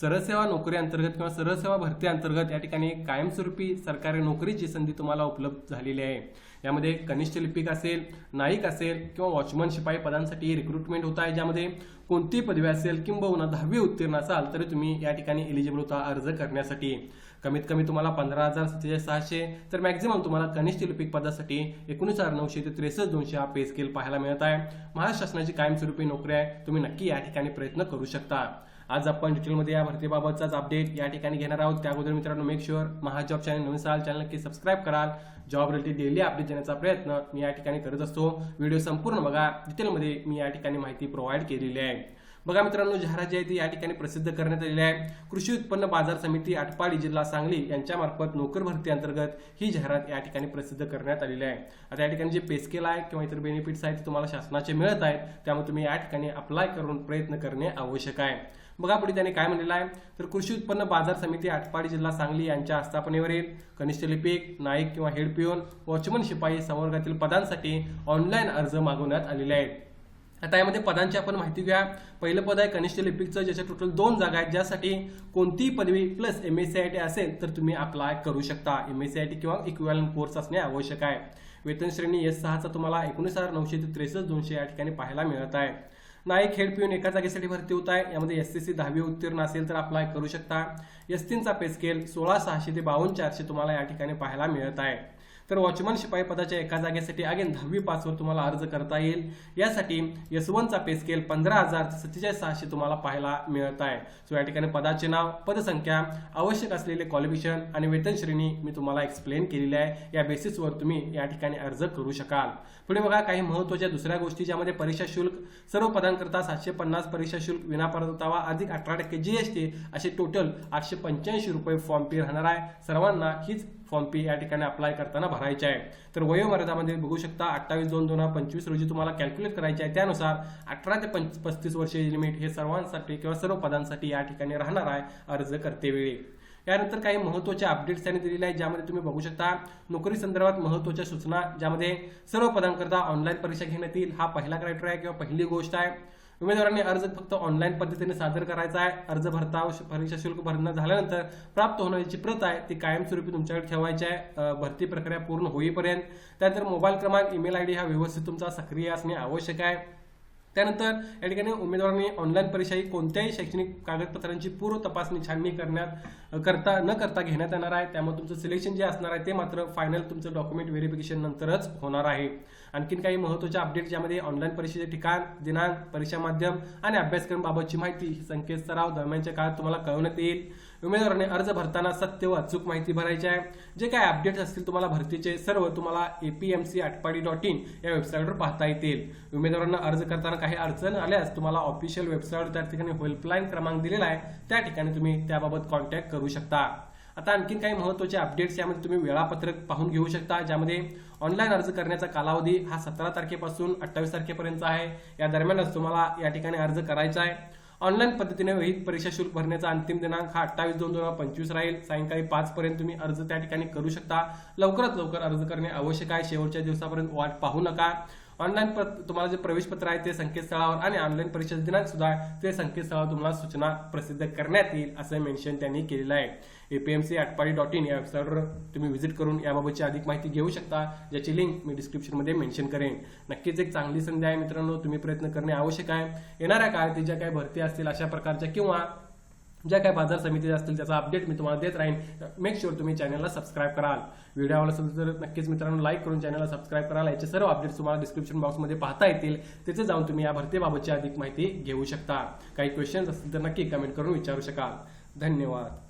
सरसेवा नोकरी अंतर्गत किंवा सरसेवा भरती अंतर्गत या ठिकाणी कायमस्वरूपी सरकारी नोकरीची संधी तुम्हाला उपलब्ध झालेली आहे. यामध्ये कनिष्ठ लिपिक असेल नाईक असेल किंवा वॉचमन शिपाई पदांसाठी रिक्रुटमेंट होत आहे ज्यामध्ये कोणती पदवी असेल किंबहुना दहावी उत्तीर्ण असाल तरी तुम्ही या ठिकाणी एलिजिबल होता अर्ज करण्यासाठी. कमीत कमी तुम्हाला पंधरा हजार सत्तेचाळीस सहाशे तर मॅक्झिमम तुम्हाला कनिष्ठ लिपिक पदासाठी एकोणीस हजार नऊशे ते त्रेसष्ट दोनशे हा पे स्केल पाहायला मिळत आहे. महाराष्ट्र शासनाची कायमस्वरूपी नोकरी आहे तुम्ही नक्की या ठिकाणी प्रयत्न करू शकता. आज आपण डिटेलमध्ये या भरतीबाबतचाच अपडेट या ठिकाणी घेणार आहोत. त्या अगोदर मित्रांनो मेक शुअर महाजॉब चॅनल नवीन साल चॅनल नक्की सबस्क्राईब कराल. जॉब रिलेटेड डेली अपडेट देण्याचा प्रयत्न मी या ठिकाणी करत असतो. व्हिडिओ संपूर्ण बघा. डिटेलमध्ये मी या ठिकाणी माहिती प्रोव्हाइड केलेली आहे. बघा मित्रांनो जाहिरात जी आहे ती या ठिकाणी प्रसिद्ध करण्यात आलेली आहे. कृषी उत्पन्न बाजार समिती आटपाडी जिल्हा सांगली यांच्यामार्फत नोकर भरती अंतर्गत ही जाहिरात या ठिकाणी प्रसिद्ध करण्यात आलेली आहे. आता या ठिकाणी जे पेस्केल आहे किंवा इतर बेनिफिट्स आहेत ते तुम्हाला शासनाचे मिळत आहेत त्यामुळे तुम्ही या ठिकाणी अप्लाय करून प्रयत्न करणे आवश्यक आहे. बघा पुढे त्याने काय म्हणलेलं आहे. तर कृषी उत्पन्न बाजार समिती आटपाडी जिल्हा सांगली यांच्या आस्थापनेवरील कनिष्ठ लिपिक नाईक किंवा हेड पिओन वॉचमन शिपाई संवर्गातील पदांसाठी ऑनलाईन अर्ज मागवण्यात आलेले आहेत. आता यामध्ये पदांची आपण माहिती घ्या. पहिलं पद आहे कनिष्ठ लिपिकचं ज्याच्या टोटल दोन जागा आहेत. ज्यासाठी कोणतीही पदवी plus M S C I T असेल तर तुम्ही अप्लाय करू शकता. M S C I T किंवा इक्विवॅलंट कोर्स असणे आवश्यक आहे. वेतन श्रेणी एस सहाचा तुम्हाला एकोणीस हजार नऊशे ते त्रेसष्ट दोनशे या ठिकाणी पाहायला मिळत आहे. नाईक हेड पिऊन एका जागेसाठी भरती होत आहे. यामध्ये एस सी सी दहावी उत्तीर्ण असेल तर अप्लाय करू शकता. एस तीनचा पे स्केल सोळा सहाशे ते बावन्न चारशे तुम्हाला या ठिकाणी पाहायला मिळत आहे. तर वॉचमन शिपाई पदाच्या एका जागेसाठी अगेन दहावी पासवर तुम्हाला अर्ज करता येईल. यासाठी एस वनचा पे स्केल पंधरा हजार सत्तेचाळीस सहाशे तुम्हाला पाहायला मिळत आहे. सो या ठिकाणी पदाचे नाव पदसंख्या आवश्यक असलेले क्वालिफिकेशन आणि वेतन श्रेणी मी तुम्हाला एक्सप्लेन केलेली आहे. या बेसिसवर तुम्ही या ठिकाणी अर्ज करू शकाल. पुढे बघा काही महत्त्वाच्या दुसऱ्या गोष्टी ज्यामध्ये परीक्षा शुल्क सर्व पदांकरता सातशे पन्नास परीक्षा शुल्क विना परतावा अधिक अठरा टक्के जीएसटी असे टोटल आठशे पंच्याऐंशी रुपये फॉर्म फी राहणार आहे. सर्वांना हीच फॉर्म फी या ठिकाणी अप्लाय करताना भरायचे आहे तर वयोमर्यादामध्ये बघू शकता अठ्ठावीस दोन दोन हजार पंचवीस रोजी तुम्हाला कॅल्क्युलेट करायचे आहे. त्यानुसार अठरा ते पंच पस्तीस वर्षे लिमिट हे सर्वांसाठी किंवा सर्व पदांसाठी या ठिकाणी राहणार आहे अर्ज करतेवेळी. यानंतर काही महत्त्वाचे अपडेट्स त्यांनी दिलेले आहेत ज्यामध्ये तुम्ही बघू शकता नोकरी संदर्भात महत्त्वाच्या सूचना ज्यामध्ये सर्व पदांकरता ऑनलाईन परीक्षा घेण्यात येईल. हा पहिला क्रायटेरिया किंवा पहिली गोष्ट आहे. उमेदवारांनी अर्ज फक्त ऑनलाईन पद्धतीने सादर करायचा आहे. अर्ज भरता परीक्षा शुल्क भरणं झाल्यानंतर प्राप्त होण्याची प्रत आहे ती कायमस्वरूपी तुमच्याकडे ठेवायची आहे. भरती प्रक्रिया पूर्ण होईपर्यंत. त्यानंतर मोबाईल क्रमांक ईमेल आय डी हा व्यवस्थित तुमचा सक्रिय असणे आवश्यक आहे. त्यानंतर या ठिकाणी उमेदवारांनी ऑनलाईन परीक्षा ही कोणत्याही शैक्षणिक कागदपत्रांची पूर्व तपासणी छाननी करण्यात करता न करता घेण्यात येणार आहे. त्यामुळे तुमचं सिलेक्शन जे असणार आहे ते मात्र फायनल तुमचं डॉक्युमेंट व्हेरिफिकेशन नंतरच होणार आहे. आणखीन काही महत्त्वाच्या अपडेट ज्यामध्ये ऑनलाईन परीक्षेचे ठिकाण दिनांक परीक्षा माध्यम आणि अभ्यासक्रम बाबतची माहिती संकेतस्थळावर दरम्यानच्या काळात तुम्हाला कळवण्यात येईल. उमेदवाराने अर्ज भरताना सत्य व अचूक माहिती भरायची आहे. जे काय अपडेट्स असतील तुम्हाला भरतीचे सर्व तुम्हाला एपीएमसी अटपाडी डॉट इन या वेबसाईटवर पाहता येतील. उमेदवारांना अर्ज करताना काही अडचण आल्यास तुम्हाला ऑफिशियल वेबसाईटवर त्या ठिकाणी हेल्पलाईन क्रमांक दिलेला आहे. त्या ठिकाणी तुम्ही त्याबाबत कॉन्टॅक्ट करू शकता. आता आणखीन काही महत्त्वाचे अपडेट्स यामध्ये तुम्ही वेळापत्रक पाहून घेऊ शकता ज्यामध्ये ऑनलाईन अर्ज करण्याचा कालावधी हा सतरा तारखेपासून अठ्ठावीस तारखेपर्यंत आहे. या दरम्यानच तुम्हाला या ठिकाणी अर्ज करायचा आहे. ऑनलाईन पद्धतीने विहित परीक्षा शुल्क भरण्याचा अंतिम दिनांक हा अठ्ठावीस दोन दोन हजार पंचवीस राहील. सायंकाळी पाच पर्यंत तुम्ही अर्ज त्या ठिकाणी करू शकता. लवकरात लवकर अर्ज करणे आवश्यक आहे. शेवटच्या दिवसापर्यंत वाट पाहू नका. ऑनलाईन तुम्हाला जे प्रवेश पत्र आहे ते संकेतस्थळावर आणि ऑनलाईन परीक्षा दिनांक सुद्धा आहे ते संकेतस्थळावर तुम्हाला सूचना प्रसिद्ध करण्यात येईल असं मेन्शन त्यांनी केलेलं आहे. एपीएमसी अटपाडी डॉट इन या वेबसाईटवर तुम्ही व्हिजिट करून याबाबतची अधिक माहिती घेऊ शकता ज्याची लिंक मी डिस्क्रिप्शनमध्ये मेन्शन करेन. नक्कीच एक चांगली संधी आहे मित्रांनो तुम्ही प्रयत्न करणे आवश्यक आहे. येणाऱ्या काळात ज्या काही भरती असतील अशा प्रकारच्या किंवा ज्या काही बाजार समिती असतील त्याचा अपडेट मी तुम्हाला देत राहीन. मेक शुअर तुम्ही चॅनलला सबस्क्राईब कराल. व्हिडिओ आवडला असेल तर नक्कीच मित्रांनो लाईक करून चॅनलला सबस्क्राईब कराल याचे सर्व अपडेट्स तुम्हाला डिस्क्रिप्शन बॉक्समध्ये पाहता येतील. तिथे जाऊन तुम्ही या भरतीबाबतची अधिक माहिती घेऊ शकता. काही क्वेश्चन्स असतील तर नक्की कमेंट करून विचारू शकाल. धन्यवाद.